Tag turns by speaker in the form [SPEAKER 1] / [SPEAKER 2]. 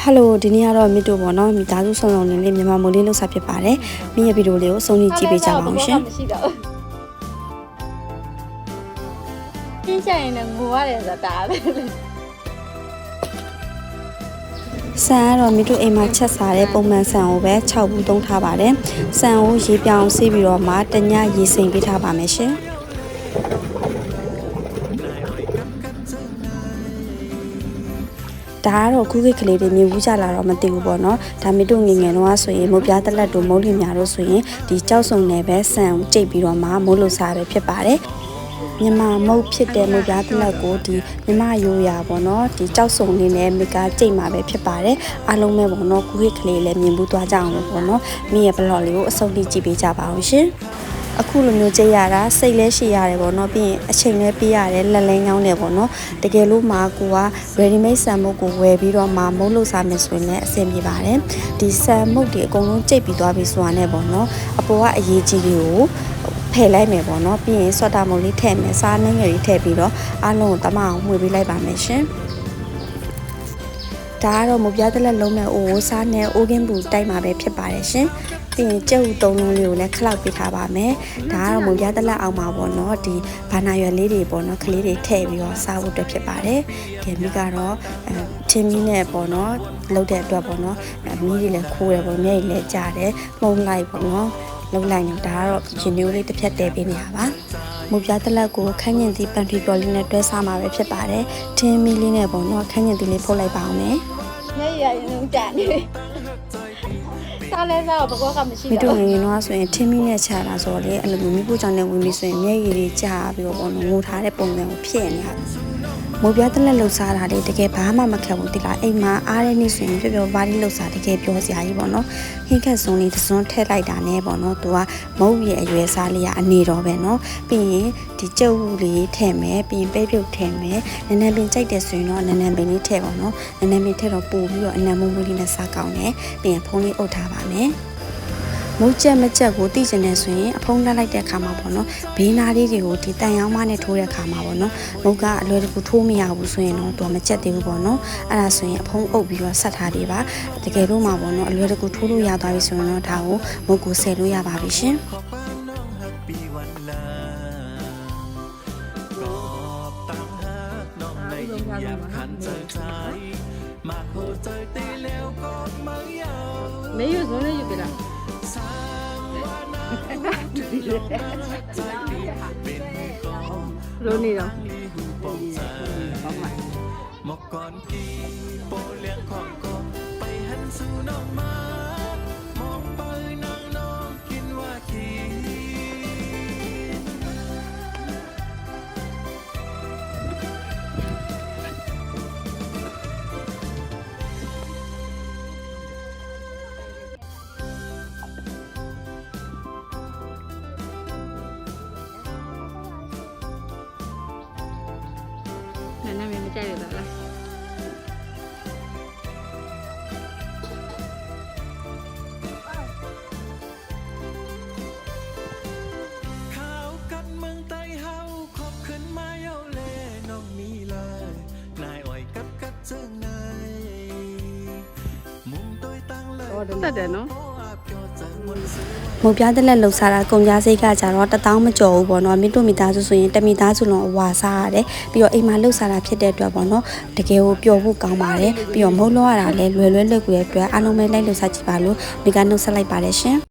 [SPEAKER 1] ဟယ်လိုဒီနေ့ကတော့မြစ်တို့ပေါ့နော်မိသားစုဆောင်ဆောင်နေလေးမြန်မာမိုးလေးလှုပ်စာဖြစ်ပါတယ်မိရဲ့ဗီဒီယိုလေးကိုအဆုံးထိကြည့်ပေးကြပါအောင်ရှင်
[SPEAKER 2] မရှိတော့ဘူးပြင်းချင်ရင်လည်းငိုရတယ်ဆိုတာပဲ
[SPEAKER 1] ဆန်ကတော့မိတို့အိမ်မှာချက်စားတဲ့ပုံမှန်ဆန်ကိုပဲ6ဘူးသုံးထားပါတယ်ဆန်ကိုရေပြောင်ဆေးပြီးတော့မှတညရေစိမ်ပေးထားပါမယ်ရှင် ဒါကတော့ခုခေတ်ကလေးတွေမြင်ဘူးကြလာတော့မသိဘူးပေါ့နော်ဒါမိတို့ငယ်ငယ်တော့ဆိုရင်မုတ်ပြားတက်လက်တို့မုတ်လီများတို့ဆိုရင်ဒီကြောက်စုံနယ်ပဲဆန်ကိုကြိတ်ပြီးတော့မှမိုးလို့စားပဲဖြစ်ပါတယ်မြန်မာမုတ်ဖြစ်တဲ့မုတ်ပြားတက်လက်ကိုဒီမြန်မာရိုးရာပေါ့နော်ဒီကြောက်စုံလေးနဲ့မိကားကြိတ်မှာပဲဖြစ်ပါတယ်အားလုံးပဲပေါ့နော်ခုခေတ်ကလေးလည်းမြင်ဘူးသွားကြအောင်လို့ပေါ့နော်မိရဲ့ဘလော့လေးကိုအစုံလေးကြည့်ပေးကြပါအောင်ရှင် အခုလိုမျိုးကြိတ်ရတာစိတ်လဲရှိရတယ်ပေါ့နော်ပြီးရင်အချိန်လဲပေးရတယ်လက်လဲညောင်းတယ်ပေါ့နော်တကယ်လို့မာကိုက ready made ဆန်မုတ်ကိုဝယ်ပြီးတော့မှမုတ်လို့စားမယ်ဆိုရင်လည်းအဆင်ပြေပါတယ်ဒီဆန်မုတ်တွေအကုန်လုံးကြိတ်ပြီးသွားပြီဆိုတာနဲ့ပေါ့နော်အပေါ်ကအရေးကြီးလေးကိုဖယ်လိုက်မယ်ပေါ့နော်ပြီးရင်ဆွတ်တာမုတ်လေးထည့်မယ်စားနှင်းငယ်လေးထည့်ပြီးတော့အားလုံးကိုတမအောင်မှွေပေးလိုက်ပါမယ်ရှင်ဒါကတော့မုတ်ပြားတက်လက်လုံးမဲ့အိုးစားနဲ့အိုးကင်းပူတိုက်မှာပဲဖြစ်ပါတယ်ရှင် ပြီးရင်ကြက်ဥသုံးလုံးလေးကိုလည်းခလောက်ပေးထားပါမယ်ဒါကတော့မုတ်ပြားတက်လက်အောင်မှာပေါ့နော်ဒီဘာနာရွယ်လေးတွေပေါ့နော်ကလေးတွေထည့်ပြီးတော့စားဖို့အတွက်ဖြစ်ပါတယ်ကဲမိကတော့အဲချင်းမီနဲ့ပေါ့နော်လောက်တဲ့အတွက်ပေါ့နော်အဲမီးတွေလည်းခိုးတယ်ပေါ့မျက်ရည်လည်းကြားတယ်မှုံလိုက်ပေါ့နော်လောက်လိုက်နေတာဒါကတော့ရှင်မျိုးလေးတစ်ဖြတ်တဲပေးနေတာပါမူပြတက်လက်ကိုခန်းညင်သီးပန်ထရီပေါ်လေးနဲ့တွဲစားမှာပဲဖြစ်ပါတယ်ထင်းမီလေးနဲ့ပေါ့နော်ခန်းညင်သီးလေးဖုတ်လိုက်ပါအောင်မယ်
[SPEAKER 2] မျက်ရည်ရရင်လုံးကြနေ စားလဲစားတော့ဘကောကမရှိ
[SPEAKER 1] မိ
[SPEAKER 2] တော့
[SPEAKER 1] တို့ငယ်ငယ်တော့ဆိုရင်ထင်းမီနဲ့ချတာဆိုတော့လေအဲ့လိုမျိုးမိဖို့ကြောင့်လည်းဝင်ပြီးဆိုရင်မျက်ရည်လေးကျပြီးတော့ပေါ့နော်ငိုထားတဲ့ပုံစံကိုဖြစ်နေတာ မုတ်ပြတက်လက်လှုပ်ရှားတာလေတကယ်ဘာမှမခက်ဘူးတိလားအိမ်မှာအားတဲ့နေ့ဆိုရင်ပြောပြောဘာလေးလှုပ်ရှားတကယ်ပြောစရာကြီးပေါ့နော်ဟင်းခက်စုံလေးတစ်စွန်းထည့်လိုက်တာနဲ့ပေါ့နော်သူကမုတ်ရဲ့အရွယ်စားလေးကအနေတော့ပဲနော်ပြီးရင်ဒီကြုတ်လေးထည့်မယ်ပြီးရင်ပဲပြုတ်ထည့်မယ်နန်းနန်းပင်ကြိုက်တယ်ဆိုရင်တော့နန်းနန်းပင်လေးထည့်ပါနော်နန်းနန်းပင်ထည့်တော့ပို့ပြီးတော့အနံမုံမွေးလေးနဲ့စားကောင်းတယ်ပြီးရင်ဖုံးလေးအုပ်ထားပါမယ် မုတ်ချက်မချက်ကိုသိကျင်နေဆိုရင်အဖုံးလှလိုက်တဲ့ခါမှာပေါ့နော်ဘေးနာလေးတွေကိုဒီတန်ရောင်းမနဲ့ထိုးတဲ့ခါမှာပေါ့နော်မုတ်ကအလွယ်တကူထိုးမရဘူးဆိုရင်တော့သူကမချက်သေးဘူးပေါ့နော်အဲ့ဒါဆိုရင်အဖုံးအုပ်ပြီးတော့ဆက်ထားပေးပါတကယ်လို့မှပေါ့နော်အလွယ်တကူထိုးလို့ရသွားပြီဆိုရင်တော့ဒါကိုမုတ်ကိုဆယ်လို့ရပါပြီရှင်
[SPEAKER 3] ขอป้าน้องฮักปีวันลากอบตั้งฮักน้องในยิ่งหยาบขันเจอใจมาโคเจอตีแล้วก็ไม่ยาว
[SPEAKER 2] မေးရဆုံးလေးယူပြလား
[SPEAKER 3] สามวันน้ำใจปีเป็นก
[SPEAKER 2] รู้
[SPEAKER 3] นี่เนาะมกก่อนกีโปเลี้ยงของกบไปหันสู่น้องมา ไใช่
[SPEAKER 2] แบบ
[SPEAKER 3] ขากัดเมืองไต้เฮาขอบขึ้นมาเยาเลน้องมีเลยนายอ้อยกัดกัดเจิงนายมุมตัวตั้งเลยเนาะ
[SPEAKER 1] မုတ်ပြားတက်လက်လှုပ်ရှားတာကုန်ကြစိတ်ကကြတော့တစ်တောင်းမကျော်ဘူးပေါ့နော်မိတို့မိသားစုဆိုရင်တမိသားစုလုံးအဝါစားရတယ်ပြီးတော့အိမ်မှာလှုပ်ရှားတာဖြစ်တဲ့အတွက်ပေါ့နော်တကယ်ကိုပျော်ဖို့ကောင်းပါတယ်ပြီးတော့မဟုတ်လို့ရတာလည်းလွယ်လွယ်လွတ်ကူတဲ့အတွက်အားလုံးပဲလိုက်လှုပ်ရှားကြည့်ပါလို့မိကနှုတ်ဆက်လိုက်ပါတယ်ရှင်